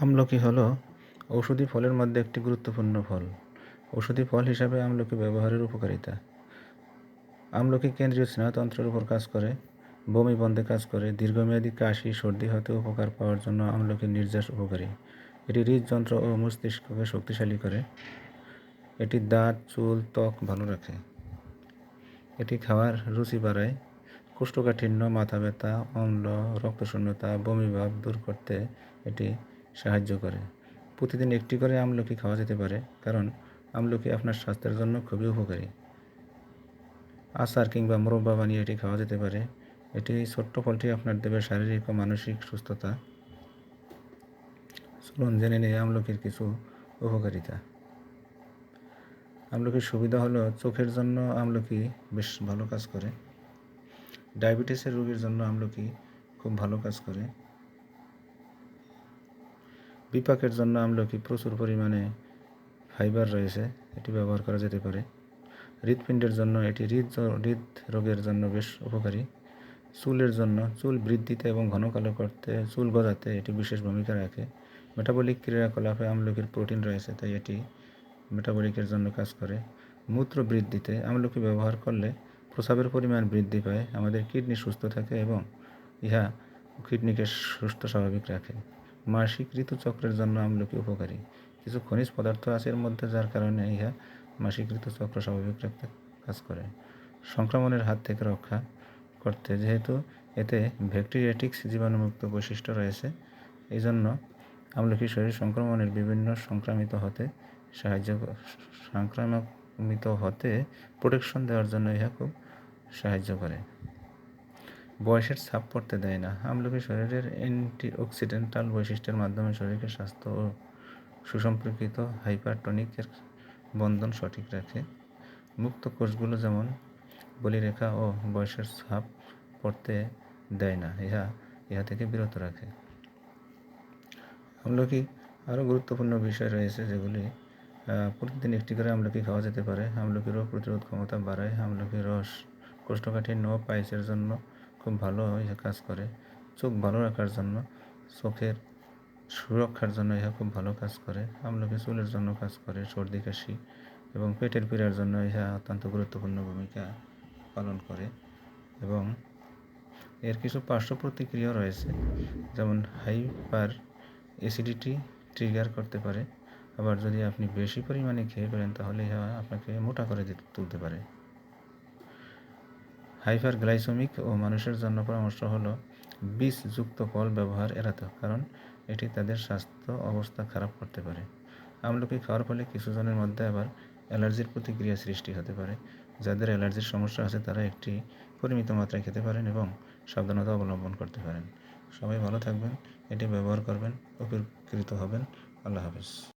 আমলকি হলো ঔষধি ফলের মধ্যে একটি গুরুত্বপূর্ণ ফল। ঔষধি ফল হিসাবে আমলকি ব্যবহারের উপকারিতা। আমলকি কেন্দ্রীয় স্নায়ুতন্ত্রের উপর কাজ করে, বমি বন্ধে কাজ করে, দীর্ঘমেয়াদী কাশি, সর্দি হতে উপকার পাওয়ার জন্য আমলকির নির্যাস উপকারী। এটি হৃদযন্ত্র ও মস্তিষ্ককে শক্তিশালী করে। এটি দাঁত, চুল, ত্বক ভালো রাখে। এটি খাওয়ার রুচি বাড়ায়। কোষ্ঠকাঠিন্য, মাথা ব্যথা, অম্ল, রক্তশূন্যতা বমিভাব দূর করতে এটি সাহায্য করে। প্রতিদিন একটি করে আমলকি খাওয়া যেতে পারে, কারণ আমলকি আপনার স্বাস্থ্যের জন্য খুবই উপকারী। আচার কিংবা মোরব্বা বানিয়ে এটি খাওয়া যেতে পারে। এটি ছোট্ট ফলটি আপনার দেবে শারীরিক ও মানসিক সুস্থতা। চলুন জেনে নেই আমলকির কিছু উপকারিতা। আমলকির সুবিধা হলো চোখের জন্য আমলকি বেশ ভালো কাজ করে। ডায়াবেটিসের রোগীর জন্য আমলকি খুব ভালো কাজ করে। বিপাকের জন্য আমলকি প্রচুর পরিমাণে ফাইবার রয়েছে, এটি ব্যবহার করা যেতে পারে। হৃৎপিণ্ডের জন্য এটি হৃদ হৃদ রোগের জন্য বেশ উপকারী। চুলের জন্য চুল বৃদ্ধিতে এবং ঘন কালো করতে, চুল গজাতে এটি বিশেষ ভূমিকা রাখে। মেটাবলিক ক্রিয়াকলাপে আমলকির প্রোটিন রয়েছে, তাই এটি মেটাবলিকের জন্য কাজ করে। মূত্র বৃদ্ধিতে আমলকি ব্যবহার করলে প্রস্রাবের পরিমাণ বৃদ্ধি পায়, আমাদের কিডনি সুস্থ থাকে এবং ইহা কিডনিকে সুস্থ স্বাভাবিক রাখে। মাসিক ঋতুচক্রের জন্য আমলকি উপকারী। কিছু খনিজ পদার্থ আছে এর মধ্যে, যার কারণে ইহা মাসিক ঋতুচক্র স্বাভাবিক রাখতে কাজ করে। সংক্রমণের হাত থেকে রক্ষা করতে যেহেতু এতে ব্যাকটেরিয়াটিক্স জীবাণুমুক্ত বৈশিষ্ট্য রয়েছে এই জন্য আমলকি শরীর সংক্রমণের বিভিন্ন সংক্রামিত হতে সাহায্য সংক্রামিত হতে প্রোটেকশন দেওয়ার জন্য ইহা খুব সাহায্য করে। বয়সের ছাপ পড়তে দেয় না। আমলকি শরীরের অ্যান্টিঅক্সিডেন্টাল বৈশিষ্ট্যের মাধ্যমে শরীরের স্বাস্থ্য ও সুসম্পর্কিত হাইপারটনিকের বন্ধন সঠিক রাখে। মুক্ত কোষগুলো যেমন বলিরেখা ও বয়সের ছাপ পড়তে দেয় না, ইহা ইহা থেকে বিরত রাখে। আমলকি আরও গুরুত্বপূর্ণ বিষয় রয়েছে যেগুলি প্রতিদিন একটি করে আমলকি খাওয়া যেতে পারে। আমলকি রোগ প্রতিরোধ ক্ষমতা বাড়ায়। আমলকি রস, কোষ্ঠকাঠিন্য পাইসের জন্য খুব ভালো কাজ করে। চোখ ভালো রাখার জন্য, চোখের সুরক্ষার জন্য ইহা খুব ভালো কাজ করে। আমলকি চুলের জন্য কাজ করে, সর্দি, কাশি এবং পেটের পীড়ার জন্য ইহা অত্যন্ত গুরুত্বপূর্ণ ভূমিকা পালন করে এবং এর কিছু পার্শ্ব প্রতিক্রিয়া রয়েছে, যেমন হাইপার অ্যাসিডিটি ট্রিগার করতে পারে। আবার যদি আপনি বেশি পরিমাণে খেয়ে ফেলেন, তাহলে ইহা আপনাকে মোটা করে তুলতে পারে। হাইপার গ্লাইসোমিক ও মানুষের জন্য পরামর্শ হলো বিষযুক্ত ফল ব্যবহার এড়াতে, কারণ এটি তাদের স্বাস্থ্য অবস্থা খারাপ করতে পারে। আমলকি খাওয়ার ফলে কিছুজনের মধ্যে আবার অ্যালার্জির প্রতিক্রিয়া সৃষ্টি হতে পারে। যাদের অ্যালার্জির সমস্যা আছে, তারা একটি পরিমিত মাত্রায় খেতে পারেন এবং সাবধানতা অবলম্বন করতে পারেন। সবাই ভালো থাকবেন, এটি ব্যবহার করবেন, উপকৃত হবেন। আল্লাহ হাফিজ।